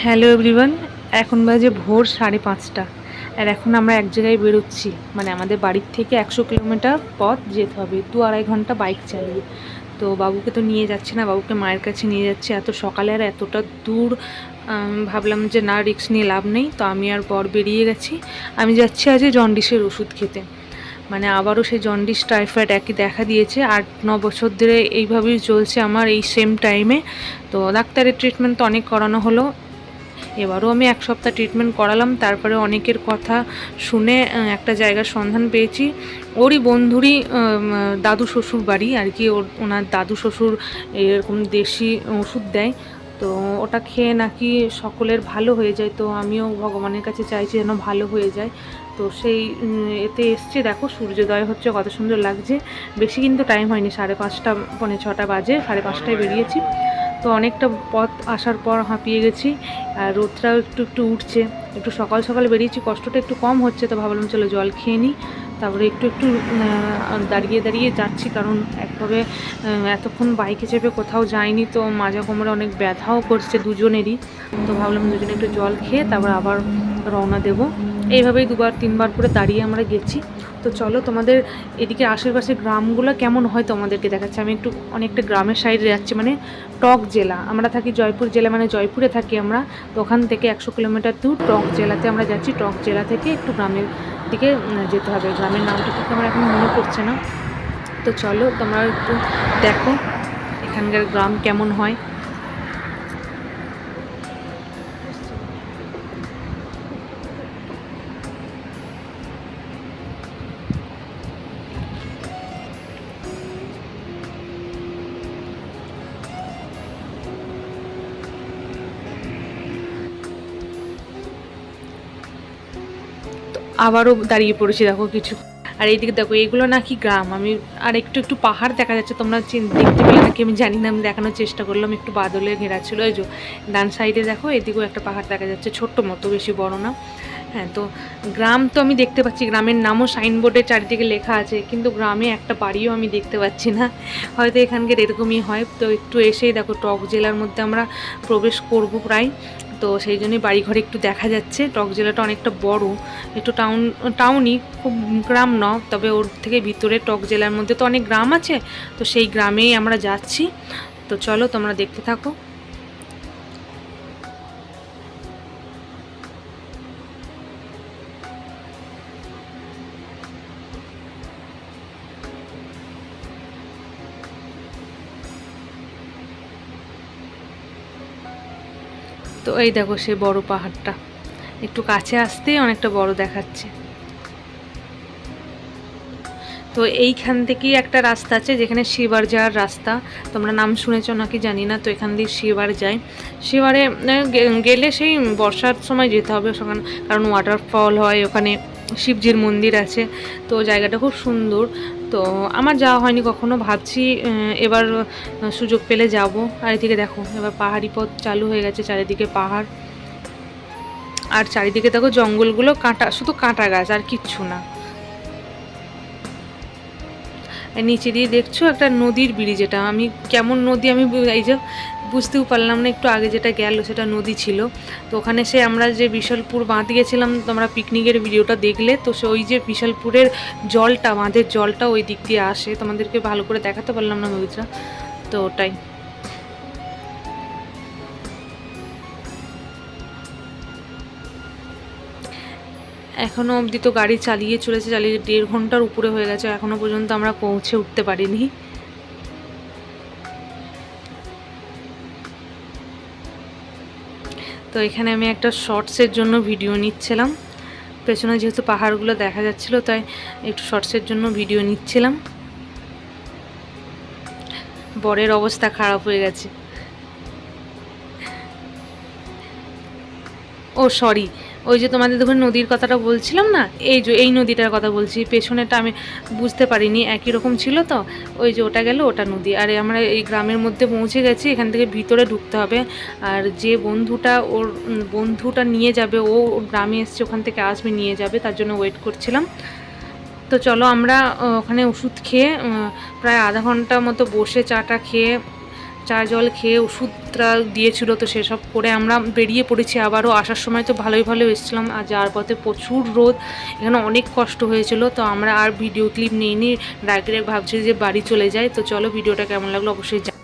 Hello everyone এখন বাজে ভোর সাড়ে পাঁচটা। আর এখন আমরা এক জায়গায় বেরোচ্ছি। মানে আমাদের বাড়ির থেকে একশো কিলোমিটার পথ যেতে হবে। দু আড়াই ঘণ্টা বাইক চালিয়ে। তো বাবুকে তো নিয়ে যাচ্ছে না, বাবুকে মায়ের কাছে নিয়ে যাচ্ছে। এত সকালে আর এতটা দূর ভাবলাম যে না রিক্স নিয়ে লাভ নেই। তো আমি আর বর বেরিয়ে গেছি। আমি যাচ্ছি আজ জন্ডিসের ওষুধ খেতে। মানে আবারও সেই জন্ডিস, টাইফয়েড একই দেখা দিয়েছে। আট, ন বছর ধরে এইভাবেই চলছে আমার এই সেম টাইমে তো ডাক্তারের ট্রিটমেন্ট তো অনেক করানো হলো। এবারও আমি এক সপ্তাহ ট্রিটমেন্ট করালাম, তারপরে অনেকের কথা শুনে একটা জায়গার সন্ধান পেয়েছি। ওরই বন্ধুরই দাদু শ্বশুর বাড়ি, আর কি ওর, ওনার দাদু শ্বশুর এরকম দেশি ওষুধ দেয়। তো ওটা খেয়ে নাকি সকলের ভালো হয়ে যায়, তো আমিও ভগবানের কাছে চাইছি যেন ভালো হয়ে যায়। তো সেই এতে এসছে, দেখো সূর্যোদয় হচ্ছে কত সুন্দর লাগছে। বেশি কিন্তু টাইম হয়নি, সাড়ে পাঁচটা, পৌনে ছটা বাজে, সাড়ে পাঁচটায় বেরিয়েছি। তো অনেকটা পথ আসার পর হাঁপিয়ে গেছি, আর রোদটাও একটু একটু উঠছে। একটু সকাল সকাল বেরিয়েছি, কষ্টটা একটু কম হচ্ছে, তো ভাবলাম চলো জল খেয়ে নিই। তারপরে একটু একটু দাঁড়িয়ে দাঁড়িয়ে যাচ্ছি, কারণ একভাবে এতক্ষণ বাইকে চেপে কোথাও যাইনি, তো মাজা কোমরে অনেক ব্যথাও করছে দুজনেরই। তো ভাবলাম দুজনে একটু জল খেয়ে তারপর আবার রওনা দেব। এইভাবেই দুবার, তিনবার করে দাঁড়িয়ে আমরা গেছি। তো চলো তোমাদের এদিকে আশেপাশে গ্রামগুলো কেমন হয় তোমাদেরকে দেখাচ্ছি। আমি একটু অনেকটা গ্রামের সাইডে যাচ্ছি মানে টক জেলা। আমরা থাকি জয়পুর জেলা মানে জয়পুরে থাকি আমরা। ওখান থেকে একশো কিলোমিটার দূর টক জেলাতে আমরা যাচ্ছি। টক জেলা থেকে একটু গ্রামের দিকে যেতে হবে। গ্রামের নামটা ঠিক আমার এখন মনে পড়ছে না। তো চলো তোমরা একটু দেখো এখানকার গ্রাম কেমন হয়। আবারও দাঁড়িয়ে পড়েছি, দেখো কিছু। আর এইদিকে দেখো, এগুলো নাকি গ্রাম। আমি আর একটু একটু পাহাড় দেখা যাচ্ছে, তোমরা দেখতে পেলে নাকি আমি জানি না, আমি দেখানোর চেষ্টা করলাম, একটু বাদলে ঘেরা ছিল, এই যে ডান সাইডে দেখো, এদিকেও একটা পাহাড় দেখা যাচ্ছে, ছোট্ট মতো, বেশি বড় না। হ্যাঁ তো গ্রাম তো আমি দেখতে পাচ্ছি, গ্রামের নামও সাইনবোর্ডে চারিদিকে লেখা আছে, কিন্তু গ্রামে একটা বাড়িও আমি দেখতে পাচ্ছি না। হয়তো এখানকার এরকমই হয়, তো একটু এসেই দেখো, টক জেলার মধ্যে আমরা প্রবেশ করব প্রায়। তো সেই জন্যই বাড়িঘরে একটু দেখা যাচ্ছে। টক জেলাটা অনেকটা বড়। একটু টাউন টাউনই খুব গ্রাম ন, তবে ওর থেকে ভিতরে টক জেলার মধ্যে তো অনেক গ্রাম আছে। তো সেই গ্রামেই আমরা যাচ্ছি। তো চলো তোমরা দেখতে থাকো। তো এই দেখো সেই বড় পাহাড়টা। একটু কাছে আসতেই অনেকটা বড় দেখাচ্ছে। তো এইখান থেকেই একটা রাস্তা আছে, যেখানে শিবার যাওয়ার রাস্তা। তোমরা নাম শুনেছো নাকি জানি না, তো এখান দিয়ে শিবার যাই। শিবারে গেলে সেই বর্ষার সময় যেতে হবে, সেখানে, কারণ ওয়াটারফল হয়, ওখানে শিবজির মন্দির আছে। তো জায়গাটা খুব সুন্দর। তো আমার যাওয়া হয়নি কখনো, ভাবছি এবার সুযোগ পেলে যাব। আর এদিকে দেখো, এবার পাহাড়ি পথ চালু হয়ে গেছে, চারিদিকে পাহাড়। আর চারিদিকে দেখো জঙ্গলগুলো, কাঁটা, শুধু কাঁটা গাছ, আর কিচ্ছু না। নিচে দিয়ে দেখছ একটা নদীর ব্রিজ, এটা আমি, কেমন নদী আমি এই যে বুঝতেও পারলাম না, একটু আগে যেটা গেল সেটা নদী ছিল। তো ওখানে সে আমরা যে বিশালপুর বাঁধ গেছিলাম তোমরা পিকনিকের ভিডিওটা দেখলে, তো সে ওই যে বিশালপুরের জলটা, বাঁধের জলটা ওই দিক দিয়ে আসে। তোমাদেরকে ভালো করে দেখাতে পারলাম না নদীটা তো ওটাই। এখনও অবধি তো গাড়ি চালিয়ে চলেছে, চালিয়ে দেড় ঘণ্টার উপরে হয়ে গেছে এখনও পর্যন্ত আমরা পৌঁছে উঠতে পারিনি। তো এখানে আমি একটা শর্টসের জন্য ভিডিও নিচ্ছিলাম। পেছনে যেহেতু পাহাড়গুলো দেখা যাচ্ছিল, তাই একটু শর্টসের জন্য ভিডিও নিচ্ছিলাম। বরের অবস্থা খারাপ হয়ে গেছে। ও, সরি। ওই যে তোমাদের দেখুন নদীর কথাটা বলছিলাম না? এই যে, এই নদীটার কথা বলছি পেছনেটা আমি বুঝতে পারিনি, একই রকম ছিল তো? ওই যে ওটা গেল, ওটা নদী। আর আমরা এই গ্রামের মধ্যে পৌঁছে গেছি, এখান থেকে ভিতরে ঢুকতে হবে। আর যে বন্ধুটা ওর বন্ধুটা নিয়ে যাবে, ও গ্রামে এসছে, ওখান থেকে আসবে, নিয়ে যাবে, তার জন্য ওয়েট করছিলাম। তো চলো আমরা ওখানে ওষুধ খেয়ে প্রায় আধা ঘণ্টা মতো বসে চাটা খেয়ে চা জল খেয়ে ওষুধটা দিয়েছিলো তো সেসব করে আমরা বেরিয়ে পড়েছি আবারও। আসার সময় তো ভালোই ভালো এসেছিলাম, আর যাওয়ার পথে প্রচুর রোদ। এখানে অনেক কষ্ট হয়েছিল, তো আমরা আর ভিডিও ক্লিপ নিইনি। ডাইরেক্ট ভাবছি যে বাড়ি চলে যাই। তো চলো ভিডিওটা কেমন লাগল অবশ্যই।